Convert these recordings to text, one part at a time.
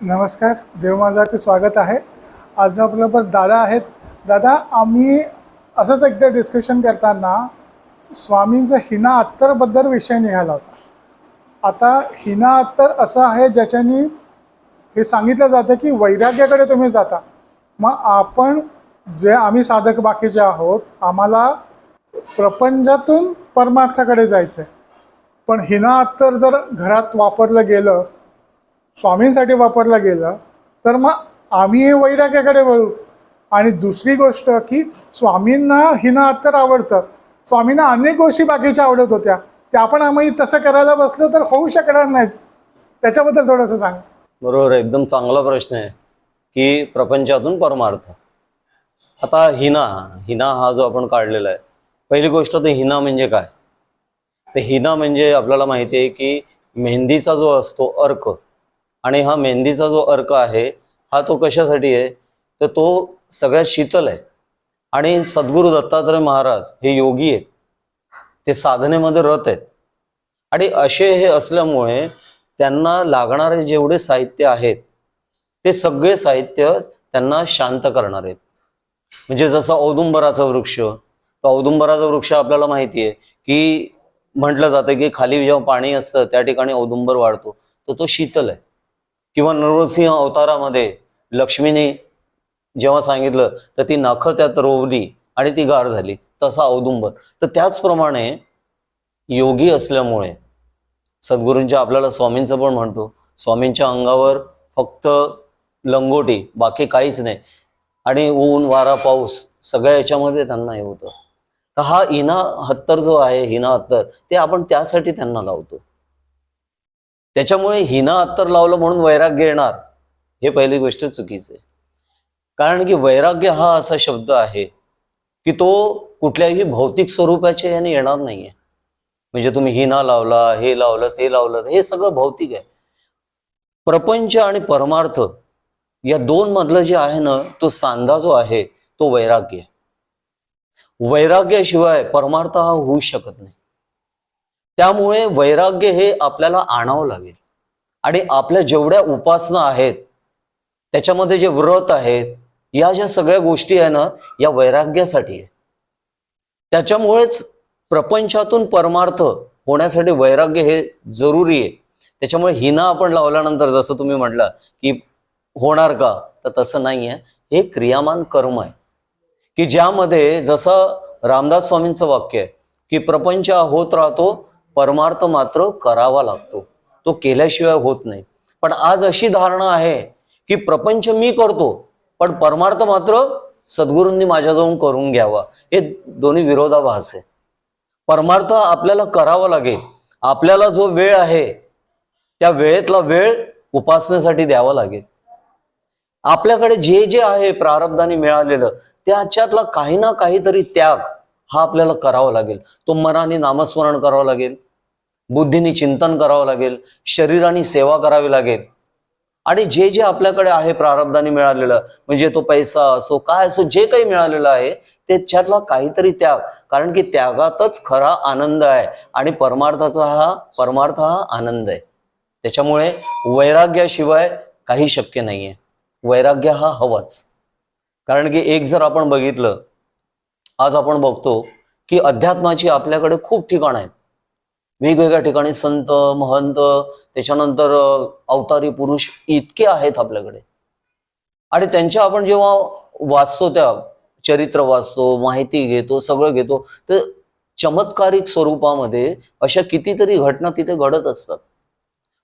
नमस्कार देव माझाचे स्वागत आहे. आज आपल्याबरोबर दादा आहेत. दादा आम्ही असंच एकदा डिस्कशन करताना स्वामींचं हिना अत्तरबद्दल विषय निघाला होता. आता हिना अत्तर असं आहे ज्याच्यानी हे सांगितलं जातं की वैराग्याकडे तुम्ही जाता. मग आपण जे आम्ही साधक बाकीचे आहोत आम्हाला प्रपंचातून परमार्थाकडे जायचं आहे पण हिना अत्तर जर घरात वापरलं गेलं स्वामींसाठी वापरलं गेलं तर मग आम्ही हे वैराग्याकडे वळू. आणि दुसरी गोष्ट की स्वामींना हिना अत्तर आवडतं. स्वामींना अनेक गोष्टी बाकीच्या आवडत होत्या. त्या पण आम्ही तसं करायला बसलो तर होऊ शकणार नाही त्याच्याबद्दल थोडंसं सांग. बरोबर आहे. एकदम चांगला प्रश्न आहे की प्रपंचातून परमार्थ. आता हिना हिना हा जो आपण काढलेला आहे पहिली गोष्ट तर हिना म्हणजे काय? तर हिना म्हणजे आपल्याला माहिती आहे की मेहंदीचा जो असतो अर्क आणि हा मेहंदीचा जो अर्क आहे हा तो कशासाठी आहे? तर तो सगळ्यात शीतल आहे. आणि सद्गुरू दत्तात्रय महाराज हे योगी आहेत. ते साधनेमध्ये रत आहेत. आणि असे हे असल्यामुळे त्यांना लागणारे जेवढे साहित्य आहेत ते सगळे साहित्य त्यांना शांत करणार आहेत. म्हणजे जसं औदुंबराचा वृक्ष तो औदुंबराचा वृक्ष आपल्याला माहिती आहे की म्हटलं जातं की खाली जेव्हा पाणी असतं त्या ठिकाणी औदुंबर वाढतो. तर तो शीतल आहे. किंवा नरसिंह अवतारामध्ये लक्ष्मीने जेव्हा सांगितलं तर ती नखं त्यात रोवली आणि ती गार झाली. तसा औदुंबर तर त्याचप्रमाणे योगी असल्यामुळे सद्गुरूंच्या आपल्याला स्वामींचं पण म्हणतो स्वामींच्या अंगावर फक्त लंगोटी बाकी काहीच नाही. आणि ऊन वारा पाऊस सगळ्या याच्यामध्ये त्यांना हे होतं. तर हा हिना हत्तर जो आहे हिना हत्तर ते आपण त्यासाठी त्यांना लावतो. त्याच्यामुळे हिना अत्तर लावलं म्हणून वैराग्य येणार हे पहिली गोष्ट चुकीचं आहे. कारण की वैराग्य हा असा शब्द आहे की तो कुठल्याही भौतिक स्वरूपाच्या याने येणार नाहीये. म्हणजे तुम्ही हिना लावला हे लावलं ते लावलं हे सगळं भौतिक आहे. प्रपंच आणि परमार्थ या दोन मधलं जे आहे ना तो सांधा जो आहे तो वैराग्य आहे. वैराग्याशिवाय परमार्थ हा होऊ शकत नाही. त्यामुळे वैराग्य हे आपल्याला आणावं लागेल. आणि आपल्या जेवढ्या उपासना आहेत त्याच्यामध्ये जे व्रत आहेत या ज्या सगळ्या गोष्टी आहे ना या वैराग्यासाठी आहे त्याच्यामुळेच प्रपंचातून परमार्थ होण्यासाठी वैराग्य हे जरुरी आहे. त्याच्यामुळे हिना आपण लावल्यानंतर जसं तुम्ही म्हटलं की होणार का तर तसं नाही आहे हे क्रियामान कर्म आहे. की ज्यामध्ये जसं रामदास स्वामींचं वाक्य आहे की प्रपंच हा होत राहतो परमार्थ मात्र करावा लागतो. तो केल्याशिवाय होत नाही. पण आज अशी धारणा आहे की प्रपंच मी करतो पण परमार्थ मात्र सद्गुरूंनी माझ्याजवळून करून घ्यावा. हे दोन्ही विरोधाभास आहे. परमार्थ आपल्याला करावा लागेल. आपल्याला जो वेळ आहे त्या वेळेतला वेळ उपासनेसाठी द्यावा लागेल. आपल्याकडे जे जे आहे प्रारब्धाने मिळालेलं त्याच्यातला काही ना काहीतरी त्याग हा आपल्याला करावा लागेल. तो मनाने नामस्मरण करावं लागेल. बुद्धीने चिंतन करावं लागेल. शरीराने सेवा करावी लागेल. आणि जे जे आपल्याकडे आहे प्रारब्धाने मिळालेलं म्हणजे तो पैसा असो काय असो जे काही मिळालेलं आहे त्याच्यातला काहीतरी त्याग. कारण की त्यागातच खरा आनंद आहे. आणि परमार्थाचा हा परमार्थ हा आनंद आहे. त्याच्यामुळे वैराग्याशिवाय काही शक्य नाहीये. वैराग्य हा हवाच. कारण की एक जर आपण बघितलं आज आपण बघतो की अध्यात्माची आपल्याकडे खूप ठिकाणं आहेत. वेगवेगळ्या ठिकाणी संत महंत त्याच्यानंतर अवतारी पुरुष इतके आहेत आपल्याकडे. आणि त्यांच्या आपण जेव्हा वाचतो त्या चरित्र वाचतो माहिती घेतो सगळं घेतो तर चमत्कारिक स्वरूपामध्ये अशा कितीतरी घटना तिथे घडत असतात.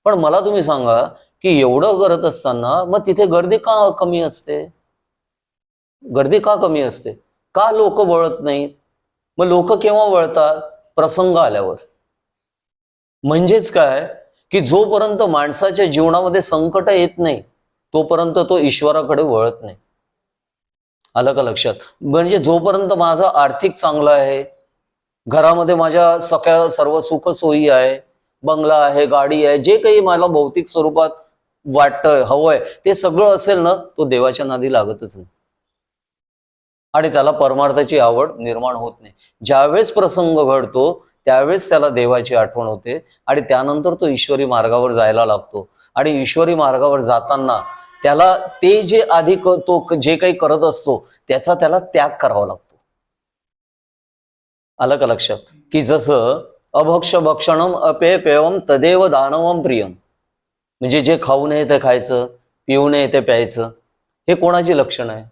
पण मला तुम्ही सांगा की एवढं करत असताना मग तिथे गर्दी का कमी असते? गर्दी का कमी असते? का लोक वळत नाहीत? मग लोक केव्हा वळतात? प्रसंग आल्यावर. म्हणजेच काय? की जोपर्यंत माणसाच्या जीवनामध्ये संकट येत नाही तोपर्यंत तो ईश्वराकडे वळत नाही. आलं का लक्षात? म्हणजे जोपर्यंत माझं आर्थिक चांगलं आहे घरामध्ये माझ्या सगळ्या सर्व सुख सोयी आहे बंगला आहे गाडी आहे जे काही मला भौतिक स्वरूपात वाटतंय हवंय ते सगळं असेल ना तो देवाच्या नादी लागतच नाही. आणि त्याला परमार्थाची आवड निर्माण होत नाही. ज्यावेळेस प्रसंग घडतो त्यावेळेस त्याला देवाची आठवण होते आणि त्यानंतर तो ईश्वरी मार्गावर जायला लागतो. आणि ईश्वरी मार्गावर जाताना त्याला ते जे आधी तो जे काही करत असतो त्याचा त्याला त्याग करावा लागतो. आलं का लक्षात? की जसं अभक्ष भक्षणम अपेपेवम तदेव दानवम प्रियम म्हणजे जे खाऊ नये ते खायचं पिऊ नये ते प्यायचं हे कोणाची लक्षणं आहे?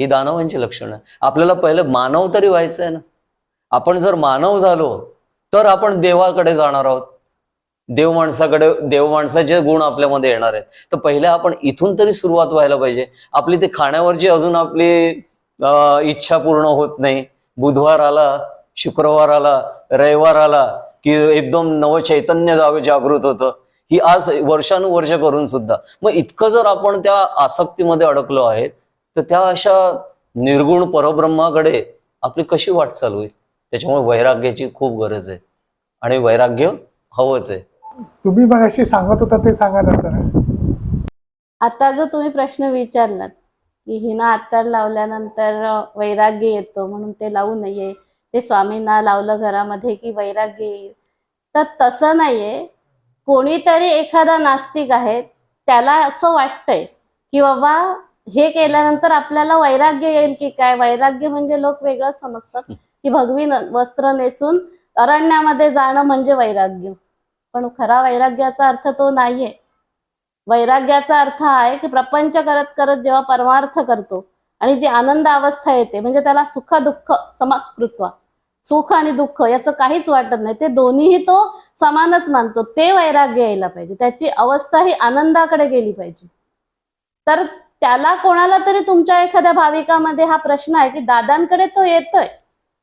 ही दानवांची लक्षणं. आहे आपल्याला पहिलं मानव तरी व्हायचं आहे ना. आपण जर मानव झालो तर आपण देवाकडे जाणार आहोत. देव माणसाकडे देव माणसाचे गुण आपल्यामध्ये येणार आहेत. तर पहिले आपण इथून तरी सुरुवात व्हायला पाहिजे. आपली ते खाण्यावरची अजून आपली इच्छा पूर्ण होत नाही. बुधवार आला शुक्रवार आला रविवार आला की एकदम नव चैतन्य जावे जागृत होतं. ही आज वर्षानुवर्ष करून सुद्धा. मग इतकं जर आपण त्या आसक्तीमध्ये अडकलो आहे तर त्या अशा निर्गुण परब्रह्माकडे आपली कशी वाट चालू आहे? त्याच्यामुळे वैराग्याची खूप गरज आहे. आणि वैराग्य हवंच आहे. तुम्ही मग अशी सांगत होता ते सांगा ना जरा. आता जो तुम्ही प्रश्न विचारलात की हिना अत्तर लावल्यानंतर वैराग्य येतो म्हणून ते लावू नये ते स्वामींना लावलं घरामध्ये की वैराग्य येईल तर तसं नाहीये. कोणीतरी एखादा नास्तिक आहे त्याला असं वाटतंय की बाबा हे केल्यानंतर आपल्याला वैराग्य येईल की काय? वैराग्य म्हणजे लोक वेगळं समजतात की भगवी वस्त्र नेसून अरण्यामध्ये जाणं म्हणजे वैराग्य. पण खरा वैराग्याचा अर्थ तो नाहीये. वैराग्याचा अर्थ आहे की प्रपंच करत करत जेव्हा परमार्थ करतो आणि जी आनंद अवस्था येते म्हणजे त्याला सुख दुःख समाकृत्वा. सुख आणि दुःख याचं काहीच वाटत नाही. ते दोन्हीही तो समानच मानतो. ते वैराग्य यायला पाहिजे. त्याची अवस्था ही आनंदाकडे गेली पाहिजे. तर त्याला कोणाला तरी तुमच्या एखाद्या भाविकामध्ये हा प्रश्न आहे की दादांकडे तो येतोय.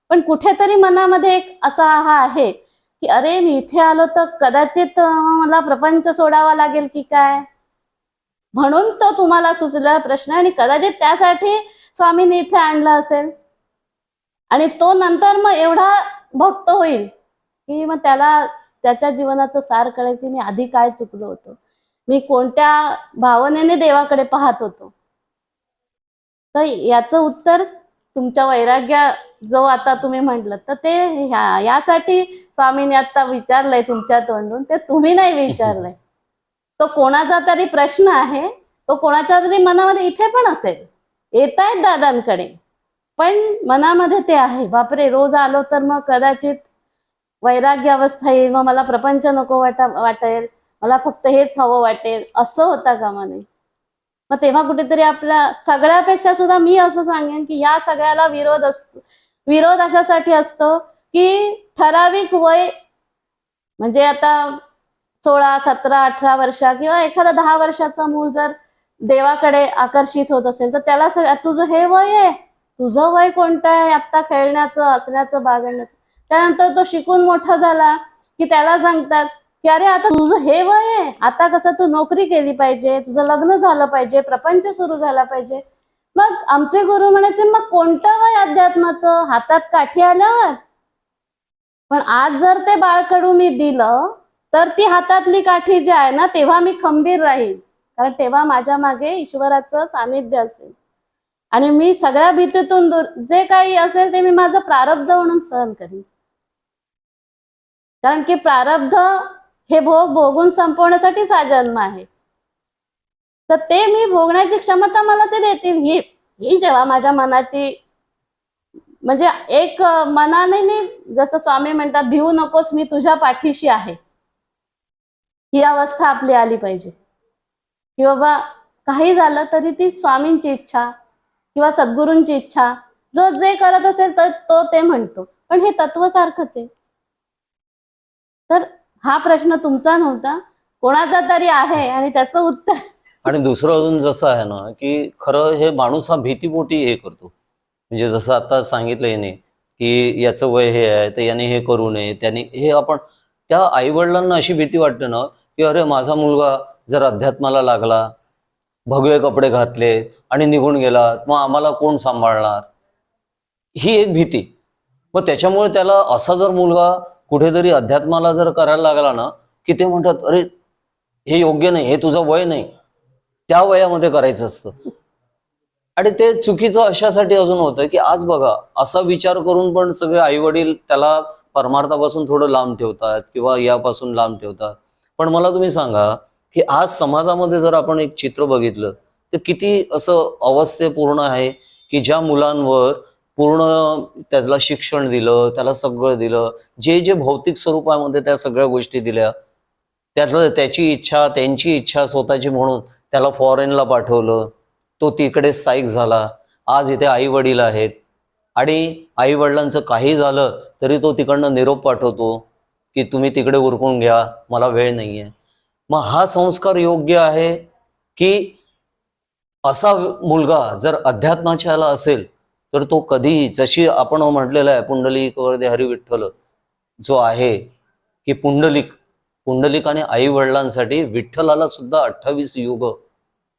पण कुठेतरी मनामध्ये एक असा हा आहे की अरे मी इथे आलो तर कदाचित मला प्रपंच सोडावा लागेल की काय? म्हणून तो तुम्हाला सुचलेला प्रश्न आहे आणि कदाचित त्यासाठी स्वामींनी इथे आणला असेल. आणि तो नंतर मग एवढा भक्त होईल की मग त्याला त्याच्या जीवनाचं सार कळेल की मी आधी काय चुकलो होतो. मी कोणत्या भावनेने देवाकडे पाहत होतो? तर याचं उत्तर तुमच्या वैराग्य जो आता तुम्ही म्हटलं तर ते ह्या- यासाठी स्वामींनी आता विचारलंय तुमच्या तोंडून ते तुम्ही नाही विचारलंय. तो कोणाचा तरी प्रश्न आहे तो कोणाच्या तरी मनामध्ये इथे पण असेल. येत आहेत दादांकडे पण मनामध्ये ते आहे. बापरे रोज आलो तर मग कदाचित वैराग्य अवस्था येईल मग मला प्रपंच नको वाटा वाटेल. मला फक्त हेच हवं वाटेल. असं होता कामा नये. मग तेव्हा कुठेतरी आपल्या सगळ्यापेक्षा सुद्धा मी असं सांगेन की या सगळ्याला विरोध असतो विरोध अशासाठी असतो की ठराविक वय म्हणजे आता सोळा सतरा अठरा वर्षा किंवा एखादा दहा वर्षाचा मूल जर देवाकडे आकर्षित होत असेल तर त्याला तुझं हे वय आहे. तुझं वय कोणतं आहे? आत्ता खेळण्याचं हसण्याचं बागडण्याचं. त्यानंतर तो शिकून मोठा झाला की त्याला सांगतात की अरे आता तुझं हे वय आहे. आता कसं तू नोकरी केली पाहिजे तुझं लग्न झालं पाहिजे प्रपंच सुरू झाला पाहिजे. मग आमचे गुरु म्हणायचे मग कोणतं वय अध्यात्माचं? हातात काठी आल्यावर? पण आज जर ते बाळकडू मी दिलं तर ती हातातली काठी जी आहे ना तेव्हा मी खंबीर राहील कारण तेव्हा माझ्या मागे ईश्वराचं सानिध्य असेल. आणि मी सगळ्या भीतीतून दूर जे काही असेल ते मी माझं प्रारब्ध म्हणून सहन करीन. कारण की प्रारब्ध हे भोग भोगून संपवण्यासाठीच हा जन्म आहे. तर ते मी भोगण्याची क्षमता मला ते देतील. ही ही जेव्हा माझ्या मनाची म्हणजे एक मनाने मी जसं स्वामी म्हणतात भिवू नकोस मी तुझ्या पाठीशी आहे. ही अवस्था आपली आली पाहिजे. की बाबा काही झालं तरी ती स्वामींची इच्छा किंवा सद्गुरूंची इच्छा जो जे करत असेल तर तो ते म्हणतो. पण हे तत्व सारखंच आहे. तर हा प्रश्न तुमचा नव्हता कोणाचा तरी आहे आणि त्याचं उत्तर. आणि दुसरं अजून जसं आहे ना की खरं हे माणूस हा भीतीपोटी हे करतो. म्हणजे जसं आता सांगितलं याने की याचं वय हे आहे तर याने हे करू नये त्याने हे आपण त्या आईवडिलांना अशी भीती वाटते ना की अरे माझा मुलगा जर अध्यात्माला लागला भगवे कपडे घातले आणि निघून गेला मग आम्हाला कोण सांभाळणार? ही एक भीती. मग त्याच्यामुळे त्याला असा जर मुलगा कुठेतरी अध्यात्माला जर करायला लागला ना की ते म्हणतात अरे हे योग्य नाही हे तुझं वय नाही. त्या वयामध्ये करायचं असतं. आणि ते चुकीचं अशासाठी अजून होतं की आज बघा असा विचार करून पण सगळे आई वडील त्याला परमार्थापासून थोडं लांब ठेवतात किंवा यापासून लांब ठेवतात. पण मला तुम्ही सांगा की आज समाजामध्ये जर आपण एक चित्र बघितलं तर किती असं अवस्थेपूर्ण आहे की ज्या मुलांवर पूर्ण त्याला शिक्षण दिलं त्याला सगळं दिलं जे जे भौतिक स्वरूपामध्ये त्या सगळ्या गोष्टी दिल्या त्यातलं त्याची इच्छा त्यांची इच्छा स्वतःची म्हणून त्याला फॉरेनला पाठवलं तो तिकडे स्थायिक झाला. आज इथे आई वडील आहेत आणि आई वडिलांचं काही झालं तरी तो तिकडनं निरोप पाठवतो की तुम्ही तिकडे उरकून घ्या मला वेळ नाही आहे मग हा संस्कार योग्य आहे की असा मुलगा जर अध्यात्माच्या असेल तर तो कधीही जशी आपण म्हटलेलं आहे पुंडलिक वरदे हरी विठ्ठल जो आहे की पुंडलिक पुंडलिक आणि आई वडिलांसाठी विठ्ठलाला सुद्धा अठ्ठावीस युग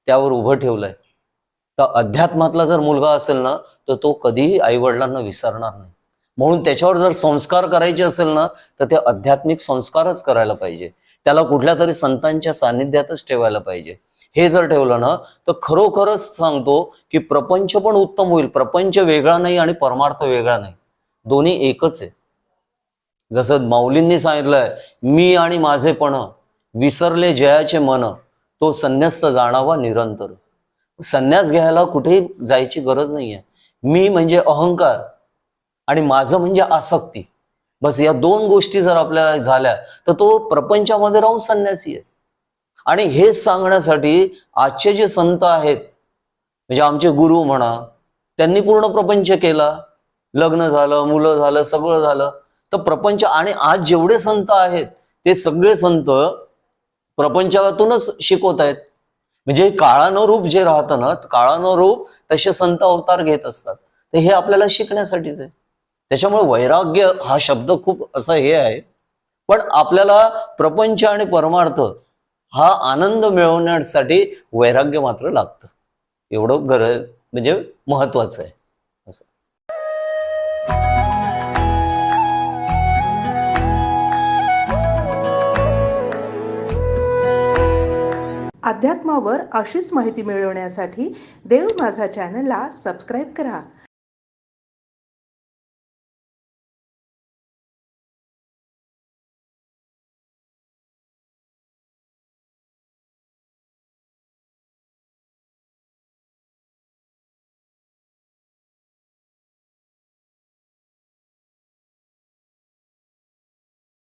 त्यावर उभं ठेवलंय. तर अध्यात्मातला जर मुलगा असेल ना तर तो कधीही आई वडिलांना विसरणार नाही. म्हणून त्याच्यावर जर संस्कार करायचे असेल ना तर ते आध्यात्मिक संस्कारच करायला पाहिजे. त्याला कुठल्या तरी संतांच्या सानिध्यातच ठेवायला पाहिजे. हे जर ठेवलं ना तर खरोखरच सांगतो की प्रपंच पण उत्तम होईल. प्रपंच वेगळा नाही आणि परमार्थ वेगळा नाही. दोन्ही एकच आहे. जसं माऊलींनी सांगितलंय मी आणि माझे पण विसरले जयाचे मन तो संन्यास्त जाणावा निरंतर. संन्यास घ्यायला कुठेही जायची गरज नाहीये. मी म्हणजे अहंकार आणि माझं म्हणजे आसक्ती. बस या दोन गोष्टी जर आपल्या झाल्या तर तो प्रपंचामध्ये राहून संन्यासी आहे. आणि हेच सांगण्यासाठी आजचे जे संत आहेत म्हणजे आमचे गुरु म्हणा त्यांनी पूर्ण प्रपंच केला. लग्न झालं मुलं झालं सगळं झालं. तर प्रपंच आणि आज जेवढे संत आहेत ते सगळे संत प्रपंचातूनच शिकवत आहेत. म्हणजे काळानुरूप जे राहतं ना काळानुरूप तसे संत अवतार घेत असतात. तर हे आपल्याला शिकण्यासाठीच आहे. त्याच्यामुळे वैराग्य हा शब्द खूप असा हे आहे. पण आपल्याला प्रपंच आणि परमार्थ हा आनंद मिळवण्यासाठी वैराग्य मात्र लागतं. एवढं गरज म्हणजे महत्वाचं आहे. असं. अध्यात्मावर अशीच माहिती मिळवण्यासाठी देव माझा चॅनलला सबस्क्राईब करा.